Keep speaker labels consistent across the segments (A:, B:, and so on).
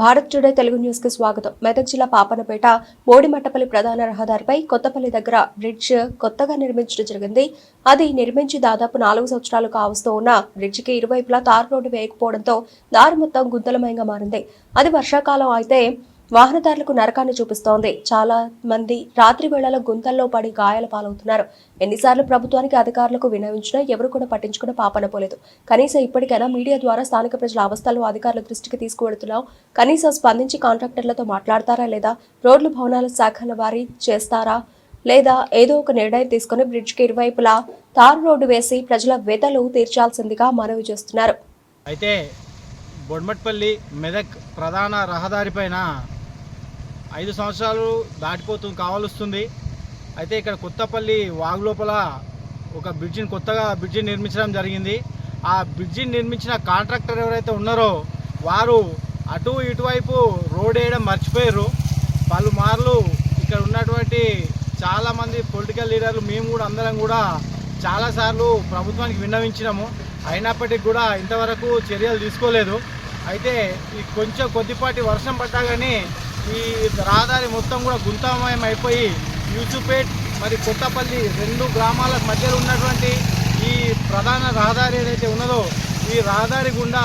A: Bharat today Telugu న్యూస్కి స్వాగతం. మెదక్ జిల్లా పాపనపేట బోడిమట్టపల్లి ప్రధాన రహదారిపై కొత్తపల్లి దగ్గర బ్రిడ్జ్ కొత్తగా నిర్మించడం జరిగింది. అది నిర్మించి దాదాపు నాలుగు సంవత్సరాలు కావస్తూ ఉన్న బ్రిడ్జికి ఇరువైపులా తారు రోడ్డు వేయకపోవడంతో దారి మొత్తం గుంతలమయంగా మారింది. అది వర్షాకాలం అయితే వాహనదారులకు నరకాన్ని చూపిస్తోంది. చాలా మంది రాత్రి వేళలో గుంతల్లో పడి గాయాల పాలవుతున్నారు. ఎన్నిసార్లు ప్రభుత్వానికి అధికారులకు వినవించినా ఎవరు కూడా పట్టించుకున్న పాపన పోలేదు. కనీసం ఇప్పటికైనా మీడియా ద్వారా స్థానిక ప్రజల అవస్థలు అధికారుల దృష్టికి తీసుకువెడుతున్నాం కనీసం స్పందించి కాంట్రాక్టర్లతో మాట్లాడతారా లేదా రోడ్లు భవనాల శాఖల వారి చేస్తారా లేదా ఏదో ఒక నిర్ణయం తీసుకుని బ్రిడ్జ్కి ఇరువైపులా తారు రోడ్డు వేసి ప్రజల వెతలు తీర్చాల్సిందిగా మనవి చేస్తున్నారు.
B: అయితే బొడ్మట్పల్లి మెదక్ ప్రధాన రహదారి పైన ఐదు సంవత్సరాలు దాటిపోతుంది కావాలొస్తుంది. అయితే ఇక్కడ కొత్తపల్లి వాగు లోపల ఒక బ్రిడ్జిని కొత్తగా బ్రిడ్జిని నిర్మించడం జరిగింది. ఆ బ్రిడ్జిని నిర్మించిన కాంట్రాక్టర్ ఎవరైతే ఉన్నారో వారు అటు ఇటువైపు రోడ్ వేయడం మర్చిపోయారు. పలుమార్లు ఇక్కడ ఉన్నటువంటి చాలామంది పొలిటికల్ లీడర్లు మేము కూడా అందరం కూడా చాలాసార్లు ప్రభుత్వానికి విన్నవించినాము. అయినప్పటికీ కూడా ఇంతవరకు చర్యలు తీసుకోలేదు. అయితే ఈ కొంచెం కొద్దిపాటి వర్షం పడ్డా కానీ ఈ రహదారి మొత్తం కూడా గుంతమయం అయిపోయి యూసుపేట్ మరి కొత్తపల్లి రెండు గ్రామాల మధ్యలో ఉన్నటువంటి ఈ ప్రధాన రహదారి ఏదైతే ఉన్నదో ఈ రహదారి గుండా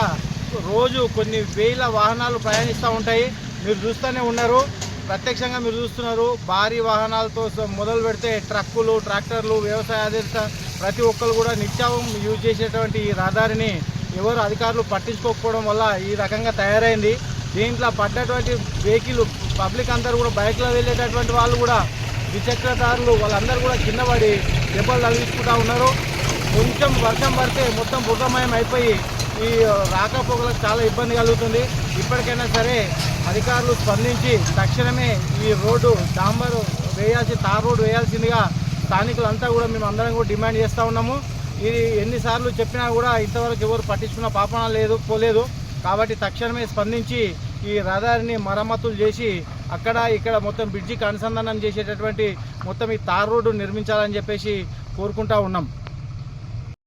B: రోజు కొన్ని వేల వాహనాలు ప్రయాణిస్తూ ఉంటాయి. మీరు చూస్తూనే ఉన్నారు. ప్రత్యక్షంగా మీరు చూస్తున్నారు. భారీ వాహనాలతో మొదలు పెడితే ట్రక్కులు ట్రాక్టర్లు వ్యవసాయ ఆధారిత ప్రతి ఒక్కరు కూడా నిత్యం యూజ్ చేసేటువంటి ఈ రహదారిని ఎవరు అధికారులు పట్టించుకోకపోవడం వల్ల ఈ రకంగా తయారైంది. దీంట్లో పడ్డటువంటి వెహికల్ పబ్లిక్ అందరూ కూడా బైక్లో వెళ్ళేటటువంటి వాళ్ళు కూడా ద్విచక్రదారులు వాళ్ళందరూ కూడా కింద పడి దెబ్బలు తగిలించుకుంటా ఉన్నారు. కొంచెం వర్షం పడితే మొత్తం బుర్రమయం అయిపోయి ఈ రాకపోకలకు చాలా ఇబ్బంది కలుగుతుంది. ఇప్పటికైనా సరే అధికారులు స్పందించి తక్షణమే ఈ రోడ్డు డాంబర్ వేయాల్సి తార్ రోడ్డు వేయాల్సిందిగా స్థానికులంతా కూడా మేము అందరం కూడా డిమాండ్ చేస్తూ ఉన్నాము. ఇది ఎన్నిసార్లు చెప్పినా కూడా ఇంతవరకు ఎవరు పట్టించుకున్న పాపన లేదు పోలేదు. కాబట్టి తక్షణమే స్పందించి ఈ రహదారిని మరమ్మతులు చేసి అక్కడ ఇక్కడ మొత్తం బ్రిడ్జికి అనుసంధానం చేసేటటువంటి మొత్తం ఈ తార్ రోడ్డు నిర్మించాలని చెప్పేసి కోరుకుంటా ఉన్నాం.